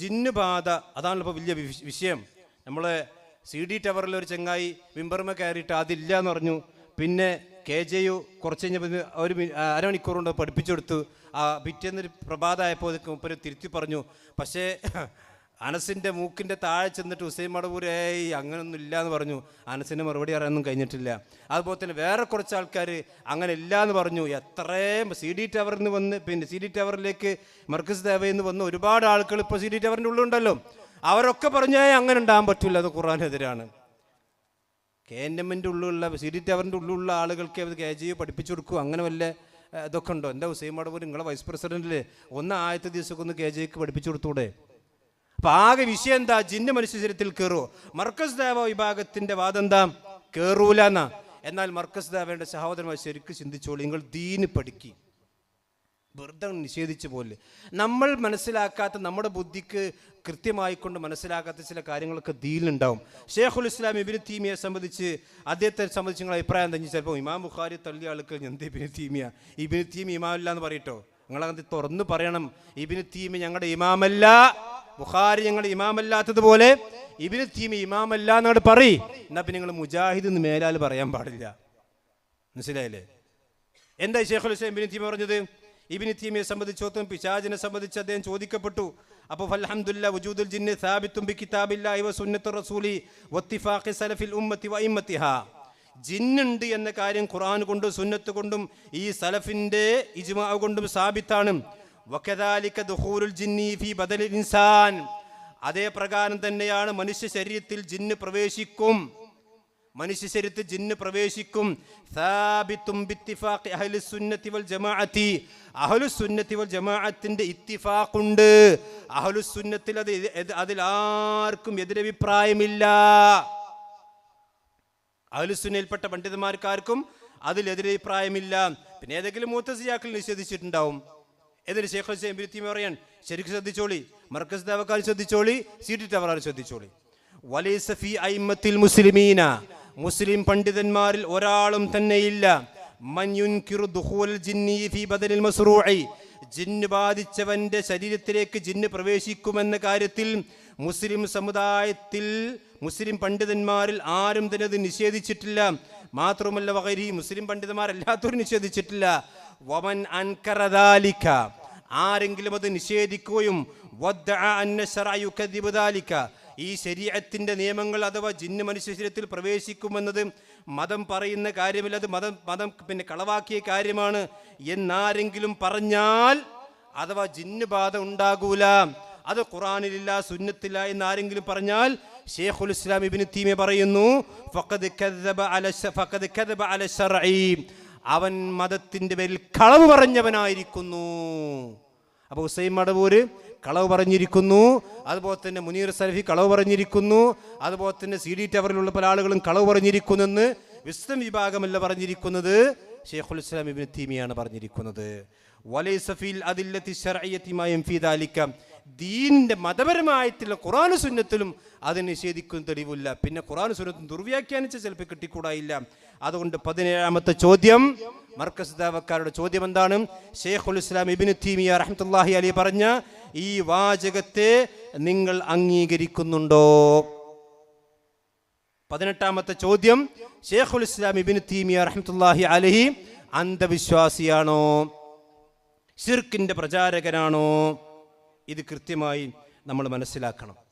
ജിന്ന് ബാധ അതാണല്ലോ ഇപ്പോൾ വലിയ വിഷയം. നമ്മൾ സി ഡി ടവറിൽ ഒരു ചെങ്ങായി വിമ്പർമ കയറിയിട്ട് അതില്ല എന്ന് പറഞ്ഞു. പിന്നെ കെ ജെ യു കുറച്ച് കഴിഞ്ഞപ്പോൾ ഒരു അരമണിക്കൂറുകൊണ്ട് പഠിപ്പിച്ചു കൊടുത്തു ആ പിറ്റേന്നൊരു പ്രഭാതമായപ്പോൾ മുപ്പര് തിരുത്തി പറഞ്ഞു. പക്ഷേ അനസിന്റെ മൂക്കിന്റെ താഴെ ചെന്നിട്ട് ഹുസൈൻ മടവൂർ അങ്ങനൊന്നും ഇല്ല എന്ന് പറഞ്ഞു. അനസിന്റെ മറുപടി അറിയാനൊന്നും കഴിഞ്ഞിട്ടില്ല. അതുപോലെ തന്നെ വേറെ കുറച്ച് ആൾക്കാർ അങ്ങനെ ഇല്ല എന്ന് പറഞ്ഞു. എത്രയും സി ഡി ടവറിൽ നിന്ന് വന്ന് പിന്നെ സി ഡി ടവറിലേക്ക് മർക്കസ് ദേവയിൽ നിന്ന് വന്ന് ഒരുപാട് ആളുകൾ ഇപ്പോൾ സി ഡി ടവറിന്റെ ഉള്ളുണ്ടല്ലോ അവരൊക്കെ പറഞ്ഞേ അങ്ങനെ ഉണ്ടാകാൻ പറ്റില്ല അത് ഖുറാനെതിരാണ് കെ എൻ എമ്മിന്റെ ഉള്ളിലുള്ള സി ഡി ടവറിന്റെ ഉള്ളിലുള്ള ആളുകൾക്ക് അത് കെ ജി പഠിപ്പിച്ചു കൊടുക്കും. അങ്ങനെ വല്ല ഇതൊക്കെ ഉണ്ടോ? എന്റെ ഹുസൈൻ മടവൂർ നിങ്ങളെ വൈസ് പ്രസിഡന്റിൽ ഒന്ന് ആദ്യത്തെ ദിവസമൊക്കെ ഒന്ന് കെ ജിക്ക് പഠിപ്പിച്ചു കൊടുത്തൂടെ? ആകെ വിഷയം എന്താ? ജിന്ന മനുഷ്യ ശരീരത്തിൽ കയറുമോ മർക്കസ് ദേവ വിഭാഗത്തിന്റെ വാദം എന്താ കയറൂല എന്നാ എന്നാൽ മർക്കസ് ദേവയുടെ സഹോദരന്മാർ ശരിക്കും ചിന്തിച്ചോളൂ. നിങ്ങൾ ദീന് പഠിക്കി. വെറുതെ നിഷേധിച്ചു പോലെ നമ്മൾ മനസ്സിലാക്കാത്ത നമ്മുടെ ബുദ്ധിക്ക് കൃത്യമായി കൊണ്ട് മനസ്സിലാക്കാത്ത ചില കാര്യങ്ങളൊക്കെ ദീലുണ്ടാവും ഷേഖുൽ ഇസ്ലാം ഇബിന് തീമിയെ സംബന്ധിച്ച് അദ്ദേഹത്തെ സംബന്ധിച്ച് നിങ്ങളുടെ അഭിപ്രായം എന്താ ചിലപ്പോൾ ഇമാം ബുഖാരി തള്ളിയ ആൾക്ക് എന്ത് ഇബിന് തീമിയ? ഇബിന് തീമി ഇമാമില്ല എന്ന് പറയട്ടോ നിങ്ങളത് തുറന്ന് പറയണം. ഇബിന് തീമി ഞങ്ങളുടെ ഇമാമല്ല. ബുഖാരി ഞങ്ങൾ ഇമാമല്ലാത്തതുപോലെ ഇബിന് തീമി ഇമാമല്ല എന്നോട് പറയും. എന്നാ പിന്നെ നിങ്ങൾ മുജാഹിദ് എന്ന് മേലാൽ പറയാൻ പാടില്ല. മനസ്സിലായില്ലേ? എന്താ ഷേഖുൽ ഹുസൈൻ ഇബിന് തീമ പറഞ്ഞത്? ഇബിന് തീമിയെ സംബന്ധിച്ചോത്തും പിശാജിനെ സംബന്ധിച്ച് അദ്ദേഹം ചോദിക്കപ്പെട്ടു. അപ്പോൾ അൽഹംദുലില്ലാ വജൂദുൽ ജിന്ന് സാബിത്തും ബി കിതാബില്ലാഹി വ സുന്നത്തു റസൂലി വത്തിഫാഖി സലഫിൽ ഉമ്മത്തി വ ജിന്നുണ്ട് എന്ന കാര്യം ഖുർആൻ കൊണ്ടും സുന്നത്ത് കൊണ്ടും ഈ സലഫിന്റെ ഇജ്മാവ് കൊണ്ടും സാബിത്താണ്. ഇൻസാൻ. അതേ പ്രകാരം തന്നെയാണ് മനുഷ്യ ശരീരത്തിൽ ജിന്ന് പ്രവേശിക്കും. മനുഷ്യ ശരീരത്തിൽ ജിന്ന് പ്രവേശിക്കും. ജമാഅത്തിന്റെ ഇത്തിഫാഖുണ്ട്. അഹ്ലു സുന്നത്തിൽ അത് അതിൽ ആർക്കും എതിരഭിപ്രായമില്ല. അഹലുസുന്നയിൽപ്പെട്ട പണ്ഡിതന്മാർക്കാർക്കും അതിൽ എതിരഭിപ്രായമില്ല. പിന്നെ ഏതെങ്കിലും മൂത്തസിയാക്കൾ നിഷേധിച്ചിട്ടുണ്ടാവും. എന്നിട്ട് ഷേഖ് ഹുസൈൻ ബിരുത്തിമ പറയാൻ ശരിക്കും ശ്രദ്ധിച്ചോളി മർക്കസ് ദേവക്കാർ ശ്രദ്ധിച്ചോളി സീറ്റ് ടവറാൽ ശ്രദ്ധിച്ചോളി. വലൈസ സഫി അയിമത്തിൽ മുസ്ലിമീന മുസ്ലിം പണ്ഡിതന്മാരിൽ ഒരാളും തന്നെയില്ല. ജിന്ന് ബാധിച്ചവന്റെ ശരീരത്തിലേക്ക് ജിന്ന് പ്രവേശിക്കുമെന്ന കാര്യത്തിൽ മുസ്ലിം സമുദായത്തിൽ മുസ്ലിം പണ്ഡിതന്മാരിൽ ആരും തന്നെ അത് നിഷേധിച്ചിട്ടില്ല. മാത്രമല്ല വകരി മുസ്ലിം പണ്ഡിതന്മാരല്ലാത്തവരും നിഷേധിച്ചിട്ടില്ല. വമൻ അൻകറദാലിക്ക ആരെങ്കിലും അത് നിഷേധിക്കുകയും ഈ ശരീരത്തിന്റെ നിയമങ്ങൾ അഥവാ ജിന്ന് മനുഷ്യ ശരീരത്തിൽ പ്രവേശിക്കുമെന്നത് മതം പറയുന്ന കാര്യമില്ല അത് മതം മതം പിന്നെ കളവാക്കിയ കാര്യമാണ് എന്നാരെങ്കിലും പറഞ്ഞാൽ അഥവാ ജിന്ന് ബാധ ഉണ്ടാകൂല. അത് ഖുറാനിലില്ല സുന്നത്തില്ല എന്നാരെങ്കിലും പറഞ്ഞാൽ ഷേഖുൽ ഇസ്ലാം ഇബ്നു തീമെ പറയുന്നു അവൻ മതത്തിന്റെ പേരിൽ കളവ് പറഞ്ഞവനായിരിക്കുന്നു. അപ്പോൾ ഹുസൈൻ മടവൂര് കളവ് പറഞ്ഞിരിക്കുന്നു. അതുപോലെ തന്നെ മുനീർ സലഫി കളവ് പറഞ്ഞിരിക്കുന്നു. അതുപോലെ തന്നെ സി ഡി ടവറിലുള്ള പല ആളുകളും കളവ് പറഞ്ഞിരിക്കുന്നെന്ന് വിസ്തം വിഭാഗമല്ല പറഞ്ഞിരിക്കുന്നത്. ഷെയ്ഖുൽ ഇസ്ലാം ഇബിൻ തീമിയാണ് പറഞ്ഞിരിക്കുന്നത്. വലൈസഫിൽ അതില്ലത്തി ശർഅയ്യത്തിമായും ഫീതാലിക്ക ദീനിന്റെ മതപരമായിട്ടുള്ള ഖുറാൻ സുന്നത്തിലും അത് നിഷേധിക്കുന്ന തെളിവില്ല. പിന്നെ ഖുറാൻ സുന്നത്തും ദുർവ്യാഖ്യാനിച്ച് ചിലപ്പോൾ കിട്ടിക്കൂടായില്ല. അതുകൊണ്ട് പതിനേഴാമത്തെ ചോദ്യം മർക്കസ് ദാവക്കാരുടെ ചോദ്യം എന്താണ്? ഷെയ്ഖുൽ ഇസ്ലാം ഇബിന് തീമിയ റഹ്മത്തുല്ലാഹി അലി പറഞ്ഞ ഈ വാചകത്തെ നിങ്ങൾ അംഗീകരിക്കുന്നുണ്ടോ? പതിനെട്ടാമത്തെ ചോദ്യം ഷെയ്ഖുൽ ഇസ്ലാം ഇബിൻ തീമിയ റഹ്മത്തുല്ലാഹി അലഹി അന്ധവിശ്വാസിയാണോ? ഷിർക്കിന്റെ പ്രചാരകനാണോ? ഇത് കൃത്യമായി നമ്മൾ മനസ്സിലാക്കണം.